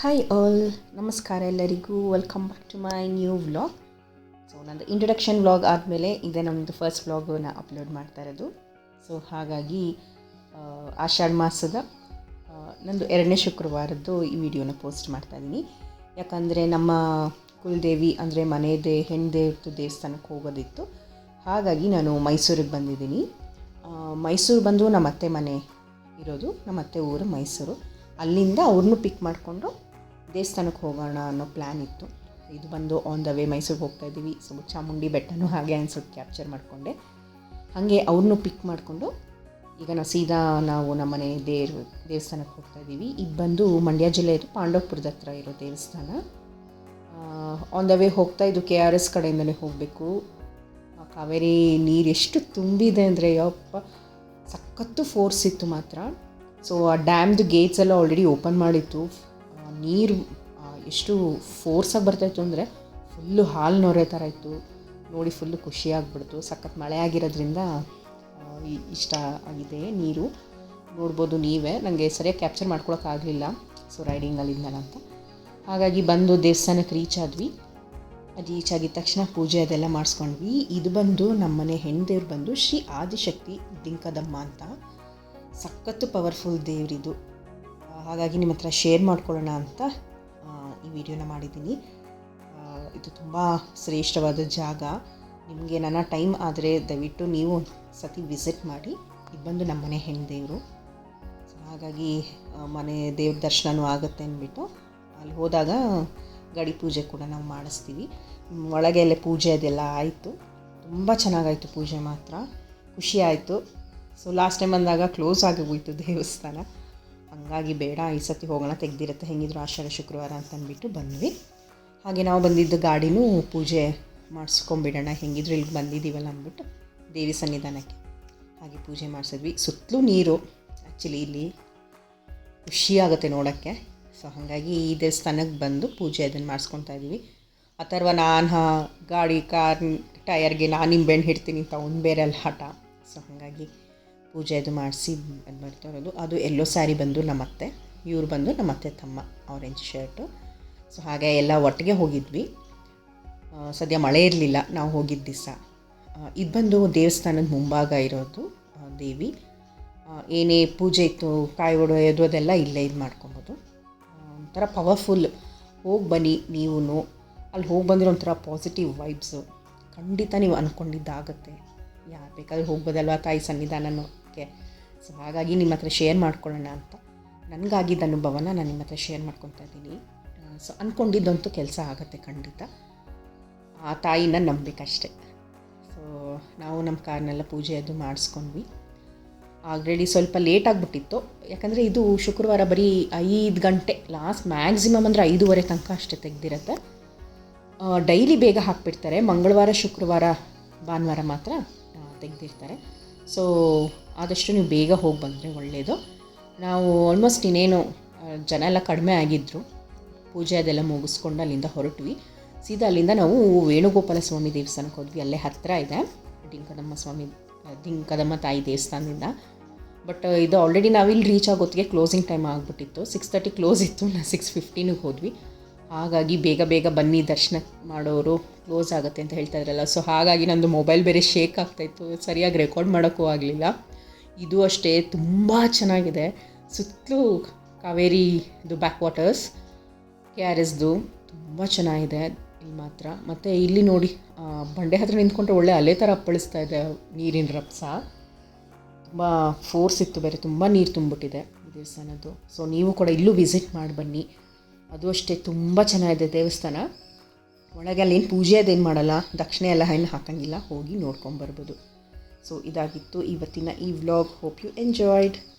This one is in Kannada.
ಹಾಯ್ ಆಲ್ ನಮಸ್ಕಾರ ಎಲ್ಲರಿಗೂ. Welcome back to my new vlog so ನಂದು ಇಂಟ್ರೊಡಕ್ಷನ್ ವ್ಲಾಗ್ ಆದಮೇಲೆ ಇದೇ ನಮ್ಮದು ಫಸ್ಟ್ ವ್ಲಾಗನ್ನ ಅಪ್ಲೋಡ್ ಮಾಡ್ತಾ ಇರೋದು. ಸೊ ಹಾಗಾಗಿ ಆಷಾಢ ಮಾಸದ ನಂದು ಎರಡನೇ ಶುಕ್ರವಾರದ್ದು ಈ ವಿಡಿಯೋನ ಪೋಸ್ಟ್ ಮಾಡ್ತಾ ಇದ್ದೀನಿ ಯಾಕಂದರೆ ನಮ್ಮ ಕುಲದೇವಿ, ಅಂದರೆ ಮನೆಯದೇ ದೇ ಹೆಣ್ಣು ದೇವ್ರದ್ದು ದೇವಸ್ಥಾನಕ್ಕೆ ಹೋಗೋದಿತ್ತು. ಹಾಗಾಗಿ ನಾನು ಮೈಸೂರಿಗೆ ಬಂದಿದ್ದೀನಿ. ಮೈಸೂರು ಬಂದು ನಮ್ಮ ಅತ್ತೆ ಮನೆ ಇರೋದು ನಮ್ಮ ಅತ್ತೆ ಊರು ಮೈಸೂರು. ಅಲ್ಲಿಂದ ಅವ್ರನ್ನೂ ಪಿಕ್ ಮಾಡಿಕೊಂಡು ದೇವಸ್ಥಾನಕ್ಕೆ ಹೋಗೋಣ ಅನ್ನೋ ಪ್ಲ್ಯಾನ್ ಇತ್ತು. ಇದು ಬಂದು ಆನ್ ದ ವೇ ಮೈಸೂರಿಗೆ ಹೋಗ್ತಾ ಇದ್ದೀವಿ. ಸೊ ಚಾಮುಂಡಿ ಬೆಟ್ಟನೂ ಹಾಗೆ ಅನ್ಸೋದು ಕ್ಯಾಪ್ಚರ್ ಮಾಡಿಕೊಂಡೆ. ಹಾಗೆ ಅವ್ರನ್ನೂ ಪಿಕ್ ಮಾಡಿಕೊಂಡು, ಈಗ ನಾವು ಸೀದಾ ನಾವು ನಮ್ಮನೆ ದೇವ್ರ ದೇವಸ್ಥಾನಕ್ಕೆ ಹೋಗ್ತಾ ಇದ್ದೀವಿ. ಇದು ಬಂದು ಮಂಡ್ಯ ಜಿಲ್ಲೆಯದು ಪಾಂಡವಪುರದ ಹತ್ರ ಇರೋ ದೇವಸ್ಥಾನ. ಆನ್ ದ ವೇ ಹೋಗ್ತಾ ಇದ್ದು ಕೆ ಆರ್ ಎಸ್ ಕಡೆಯಿಂದಲೇ ಹೋಗಬೇಕು. ಕಾವೇರಿ ನೀರು ಎಷ್ಟು ತುಂಬಿದೆ ಅಂದರೆ, ಯಪ್ಪ, ಸಖತ್ತು ಫೋರ್ಸ್ ಇತ್ತು ಮಾತ್ರ. ಸೊ ಆ ಡ್ಯಾಮ್ದು ಗೇಟ್ಸ್ ಎಲ್ಲ ಆಲ್ರೆಡಿ ಓಪನ್ ಮಾಡಿತ್ತು. ನೀರು ಎಷ್ಟು ಫೋರ್ಸಾಗಿ ಬರ್ತಾಯಿತ್ತು ಅಂದರೆ ಫುಲ್ಲು ಹಾಲು ನೊರೆ ಥರ ಇತ್ತು. ನೋಡಿ ಫುಲ್ಲು ಖುಷಿಯಾಗ್ಬಿಡ್ತು. ಸಖತ್ ಮಳೆ ಆಗಿರೋದ್ರಿಂದ ಇಷ್ಟ ಆಗಿದೆ ನೀರು. ನೋಡ್ಬೋದು ನೀವೇ. ನನಗೆ ಸರಿಯಾಗಿ ಕ್ಯಾಪ್ಚರ್ ಮಾಡ್ಕೊಳಕ್ಕಾಗಲಿಲ್ಲ ಸೊ ರೈಡಿಂಗಲ್ಲಿಂದಲ್ಲ ಅಂತ. ಹಾಗಾಗಿ ಬಂದು ದೇವಸ್ಥಾನಕ್ಕೆ ರೀಚ್ ಆದ್ವಿ. ಅದು ರೀಚ್ ಆಗಿದ ತಕ್ಷಣ ಪೂಜೆ ಅದೆಲ್ಲ ಮಾಡಿಸ್ಕೊಂಡ್ವಿ. ಇದು ಬಂದು ನಮ್ಮನೆ ಹೆಣ್ಣು ಬಂದು ಶ್ರೀ ಆದಿಶಕ್ತಿ ದಿಂಕದಮ್ಮ ಅಂತ. ಸಖತ್ತು ಪವರ್ಫುಲ್ ದೇವರಿದು. ಹಾಗಾಗಿ ನಿಮ್ಮ ಹತ್ರ ಶೇರ್ ಮಾಡ್ಕೊಳ್ಳೋಣ ಅಂತ ಈ ವಿಡಿಯೋನ ಮಾಡಿದ್ದೀನಿ. ಇದು ತುಂಬ ಶ್ರೇಷ್ಠವಾದ ಜಾಗ. ನಿಮಗೆ ನನ್ನ ಟೈಮ್ ಆದರೆ ದಯವಿಟ್ಟು ನೀವು ಸತಿ ವಿಸಿಟ್ ಮಾಡಿ ಇದು ಬಂದು ನಮ್ಮನೆ ಹೆಣ್ಣು ದೇವರು ಸೊ ಹಾಗಾಗಿ ಮನೆ ದೇವ್ರ ದರ್ಶನವೂ ಆಗುತ್ತೆ ಅಂದ್ಬಿಟ್ಟು, ಅಲ್ಲಿ ಹೋದಾಗ ಗಡಿ ಪೂಜೆ ಕೂಡ ನಾವು ಮಾಡಿಸ್ತೀವಿ. ಒಳಗೆ ಅಲ್ಲೇ ಪೂಜೆ ಅದೆಲ್ಲ ಆಯಿತು. ತುಂಬ ಚೆನ್ನಾಗಾಯಿತು ಪೂಜೆ ಮಾತ್ರ. ಖುಷಿ ಆಯಿತು. ಸೊ ಲಾಸ್ಟ್ ಟೈಮ್ ಬಂದಾಗ ಕ್ಲೋಸ್ ಆಗಿ ಹೋಯಿತು ದೇವಸ್ಥಾನ. ಹಂಗಾಗಿ ಬೇಡ, ಈ ಸತಿ ಹೋಗೋಣ, ತೆಗ್ದಿರುತ್ತೆ, ಹೆಂಗಿದ್ರು ಆಷಾಢ, ಶುಕ್ರವಾರ ಅಂತ ಅಂದ್ಬಿಟ್ಟು ಬಂದ್ವಿ. ಹಾಗೆ ನಾವು ಬಂದಿದ್ದ ಗಾಡಿನೂ ಪೂಜೆ ಮಾಡಿಸ್ಕೊಂಬಿಡೋಣ, ಹೆಂಗಿದ್ರು ಇಲ್ಲಿಗೆ ಬಂದಿದ್ದೀವಲ್ಲ ಅಂದ್ಬಿಟ್ಟು ದೇವಿ ಸನ್ನಿಧಾನಕ್ಕೆ ಹಾಗೆ ಪೂಜೆ ಮಾಡಿಸಿದ್ವಿ. ಸುತ್ತಲೂ ನೀರು ಆ್ಯಕ್ಚುಲಿ ಇಲ್ಲಿ ಖುಷಿಯಾಗುತ್ತೆ ನೋಡೋಕ್ಕೆ. ಸೊ ಹಾಗಾಗಿ ಈ ದೇವಸ್ಥಾನಕ್ಕೆ ಬಂದು ಪೂಜೆ ಅದನ್ನು ಮಾಡಿಸ್ಕೊತಾ ಇದ್ದೀವಿ. ಅಥರ್ವ ನಾನು ಗಾಡಿ, ಕಾರ್ ಟಯರ್ಗೆ ನಾನು ನಿಂಬೆಣ್ಣು ಹಿಡ್ತೀನಿ ಅಂತ, ಅವ್ನು ಬೇರೆ ಅಲ್ಲಿ ಹಠ. ಸೊ ಹಾಗಾಗಿ ಪೂಜೆ ಅದು ಮಾಡಿಸಿ ಇರೋದು ಅದು ಎಲ್ಲೋ ಸ್ಯಾರಿ ಬಂದು ನಮ್ಮತ್ತೆ, ಇವ್ರು ಬಂದು ನಮ್ಮತ್ತೆ ತಮ್ಮ ಆರೆಂಜ್ ಶರ್ಟು ಸೊ ಹಾಗೆ ಎಲ್ಲ ಒಟ್ಟಿಗೆ ಹೋಗಿದ್ವಿ. ಸದ್ಯ ಮಳೆ ಇರಲಿಲ್ಲ, ನಾವು ಹೋಗಿದ್ದ ದಿವಸ. ಇದು ಬಂದು ದೇವಸ್ಥಾನದ ಮುಂಭಾಗ ಇರೋದು ದೇವಿ. ಏನೇ ಪೂಜೆ ಇತ್ತು, ಕಾಯಿ ಒಡೆಯೋದು ಅದೆಲ್ಲ ಇಲ್ಲೇ ಇದು ಮಾಡ್ಕೊಬೋದು. ಒಂಥರ ಪವರ್ಫುಲ್ ಹೋಗಿ ಬನ್ನಿ ನೀವು ಅಲ್ಲಿ ಹೋಗಿ ಬಂದಿರೋ ಒಂಥರ ಪಾಸಿಟಿವ್ ವೈಬ್ಸು ಖಂಡಿತ ನೀವು ಅಂದ್ಕೊಂಡಿದ್ದಾಗತ್ತೆ ಯಾರು ಬೇಕಾದ್ರೂ ಹೋಗ್ಬೋದಲ್ವಾ ತಾಯಿ ಸನ್ನಿಧಾನಕ್ಕೆ ಸೊ ಹಾಗಾಗಿ ನಿಮ್ಮ ಹತ್ರ ಶೇರ್ ಮಾಡ್ಕೊಳ್ಳೋಣ ಅಂತ. ನನಗಾಗಿದ್ದ ಅನುಭವನ ನಾನು ನಿಮ್ಮ ಹತ್ರ ಶೇರ್ ಮಾಡ್ಕೊತಾ ಇದ್ದೀನಿ. ಸೊ ಅಂದ್ಕೊಂಡಿದ್ದಂತೂ ಕೆಲಸ ಆಗುತ್ತೆ ಖಂಡಿತ. ಆ ತಾಯಿನ ನಂಬಬೇಕಷ್ಟೆ ಸೊ ನಾವು ನಮ್ಮ ಕಾರ್ನೆಲ್ಲ ಪೂಜೆ ಅದು ಮಾಡಿಸ್ಕೊಂಡ್ವಿ. ಆಲ್ರೆಡಿ ಸ್ವಲ್ಪ ಲೇಟ್ ಆಗಿಬಿಟ್ಟಿತ್ತು. ಯಾಕಂದರೆ ಇದು ಶುಕ್ರವಾರ ಬರೀ ಐದು ಗಂಟೆ ಲಾಸ್ಟ್ ಮ್ಯಾಕ್ಸಿಮಮ್ ಅಂದರೆ ಐದೂವರೆ ತನಕ ಅಷ್ಟೇ ತೆಗ್ದಿರತ್ತೆ. ಡೈಲಿ ಬೇಗ ಹಾಕ್ಬಿಡ್ತಾರೆ. ಮಂಗಳವಾರ, ಶುಕ್ರವಾರ, ಭಾನುವಾರ ಮಾತ್ರ ತೆಗ್ದಿರ್ತಾರೆ. ಸೊ ಆದಷ್ಟು ನೀವು ಬೇಗ ಹೋಗಿ ಬಂದರೆ ಒಳ್ಳೆಯದು ನಾವು ಆಲ್ಮೋಸ್ಟ್ ಇನ್ನೇನು ಜನ ಎಲ್ಲ ಕಡಿಮೆ ಆಗಿದ್ದರು ಪೂಜೆ ಅದೆಲ್ಲ ಮುಗಿಸ್ಕೊಂಡು ಅಲ್ಲಿಂದ ಹೊರಟ್ವಿ. ಸೀದಾ ಅಲ್ಲಿಂದ ನಾವು ವೇಣುಗೋಪಾಲ ಸ್ವಾಮಿ ದೇವಸ್ಥಾನಕ್ಕೆ ಹೋದ್ವಿ. ಅಲ್ಲೇ ಹತ್ತಿರ ಇದೆ, ಡಿಂಕದಮ್ಮ ಸ್ವಾಮಿ ಡಿಂಕದಮ್ಮ ತಾಯಿ ದೇವಸ್ಥಾನದಿಂದ. ಬಟ್ ಇದು ಆಲ್ರೆಡಿ ನಾವಿಲ್ಲಿ ರೀಚ್ ಆಗೋತ್ತಿಗೆ ಕ್ಲೋಸಿಂಗ್ ಟೈಮ್ ಆಗಿಬಿಟ್ಟಿತ್ತು. ಸಿಕ್ಸ್ ತರ್ಟಿ ಕ್ಲೋಸ್ ಇತ್ತು ನಾನು ಸಿಕ್ಸ್ ಫಿಫ್ಟೀನಿಗೆ ಹೋದ್ವಿ. ಹಾಗಾಗಿ ಬೇಗ ಬೇಗ ಬನ್ನಿ, ದರ್ಶನ ಮಾಡೋರು ಕ್ಲೋಸ್ ಆಗುತ್ತೆ ಅಂತ ಹೇಳ್ತಾ ಇದ್ರಲ್ಲ. ಸೊ ಹಾಗಾಗಿ ನಂದು ಮೊಬೈಲ್ ಬೇರೆ ಶೇಕ್ ಆಗ್ತಾಯಿತ್ತು ಸರಿಯಾಗಿ ರೆಕಾರ್ಡ್ ಮಾಡೋಕ್ಕೂ ಆಗಲಿಲ್ಲ. ಇದು ಅಷ್ಟೇ ತುಂಬ ಚೆನ್ನಾಗಿದೆ. ಸುತ್ತಲೂ ಕಾವೇರಿ ಇದು ಬ್ಯಾಕ್ ವಾಟರ್ಸ್ ಕೆ ಆರ್ ಎಸ್ದು ತುಂಬ ಚೆನ್ನಾಗಿದೆ ಇಲ್ಲಿ ಮಾತ್ರ. ಮತ್ತು ಇಲ್ಲಿ ನೋಡಿ ಬಂಡೆ ಹತ್ರ ನಿಂತ್ಕೊಂಡ್ರೆ ಒಳ್ಳೆ ಅಲೆ ಥರ ಅಪ್ಪಳಿಸ್ತಾ ಇದೆ ನೀರಿನ ರಪ್ಸ. ತುಂಬ ಫೋರ್ಸ್ ಇತ್ತು ಬೇರೆ, ತುಂಬ ನೀರು ತುಂಬಿಟ್ಟಿದೆ ಈ ದೇವಸ್ಥಾನದ್ದು. ಸೊ ನೀವು ಕೂಡ ಇಲ್ಲೂ ವಿಸಿಟ್ ಮಾಡಿ ಬನ್ನಿ. ಅದು ಅಷ್ಟೇ, ತುಂಬ ಚೆನ್ನಾಗಿದೆ ದೇವಸ್ಥಾನ. ಒಳಗೆ ಅಲ್ಲೇನು ಪೂಜೆ ಅದೇನು ಮಾಡಲ್ಲ, ದಕ್ಷಿಣೆ ಎಲ್ಲ ಏನು ಹಾಕಂಗಿಲ್ಲ, ಹೋಗಿ ನೋಡ್ಕೊಂಬರ್ಬೋದು ಸೊ ಇದಾಗಿತ್ತು ಇವತ್ತಿನ ಈ ವ್ಲಾಗ್ ಹೋಪ್ ಯು ಎಂಜಾಯ್ಡ್